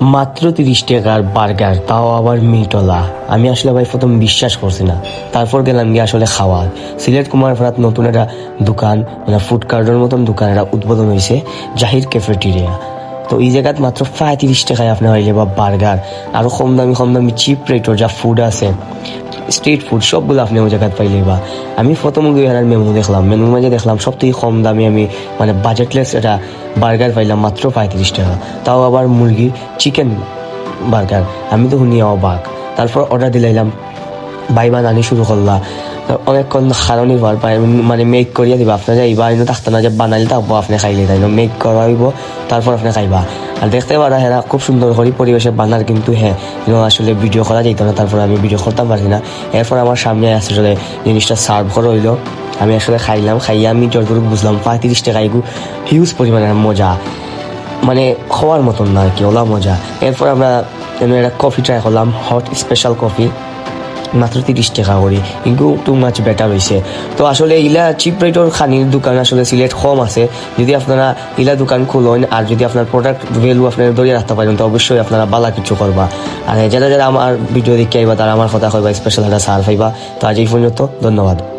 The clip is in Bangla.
মাত্র তিরিশ টাকার বার্গার, তাও আবার মিটলা আমি আসলে ভাই প্রথম বিশ্বাস করছি না। তারপর গেলাম গিয়ে আসলে খাওয়া। সিলেট কুমার কুমারপাড়াত নতুন একটা দোকান মানে ফুড কার্ডের মতন দোকান একটা উদ্বোধন হয়েছে, জাহির ক্যাফেটেরিয়া তো এই জায়গাত মাত্র প্রায় তিরিশ টাকায় আপনি হইলে বা বার্গার। আরও কম দামি কম দামি চিপ রেটর যা ফুড আছে। স্ট্রিট ফুড সবগুলো আপনি ওই জায়গায় পাইলেই বা। আমি ফতমুগি হেরার মেনু দেখলাম মেনুর মাঝে দেখলাম সব থেকে কম দামে আমি মানে বাজেটলেস একটা বার্গার পাইলাম মাত্র পঁয়ত্রিশ টাকা। তাও আবার মুরগি চিকেন বার্গার আমি তো শুনি বাঘ তারপর অর্ডার দিলাইলাম বাইবা নানি শুরু করলা। অনেকক্ষণ খারণির পর পাই- মানে মেক করিয়া দিবা আপনার এইবার ইনো থাকতো না যে বানাইলে থাকব আপনি খাইলে তাই মেক করাইব তারপর আপনি খাইবা। আর দেখতে পারা হ্যাঁ খুব সুন্দর করে পরিবেশে বানার কিন্তু হ্যাঁ আসলে ভিডিও করা যেত না, তারপর আমি ভিডিও করতাম পারি না। এরপর আমার সামনে আসলে জিনিসটা সার্ভ করা হইল। আমি আসলে খাইলাম, খাইয়া আমি যতটুকু বুঝলাম, পঁয়ত্রিশ টাকা এগু হিউজ পরিমাণের মজা। মানে খাওয়ার মতন না আর কি, ওলা মজা। এরপর আমরা একটা কফি ট্রাই করলাম হট স্পেশাল কফি মাত্র তিরিশ টাকা করে। কিন্তু টু মাছ বেটার হয়েছে তো আসলে ইলা চিপ রেটর খানির দোকান আসলে সিলেট কম আছে। যদি আপনারা ইলা দোকান খুলেন আর যদি আপনার প্রোডাক্ট ভ্যালু আপনারা ধরে রাখতে পারেন, তো অবশ্যই আপনারা বালা কিছু করবা আর যারা যারা আমার ভিডিও দেখে আইবা, তারা আমার কথা কইবা স্পেশাল একটা সার পাইবা তো আজ এই পর্যন্ত, ধন্যবাদ।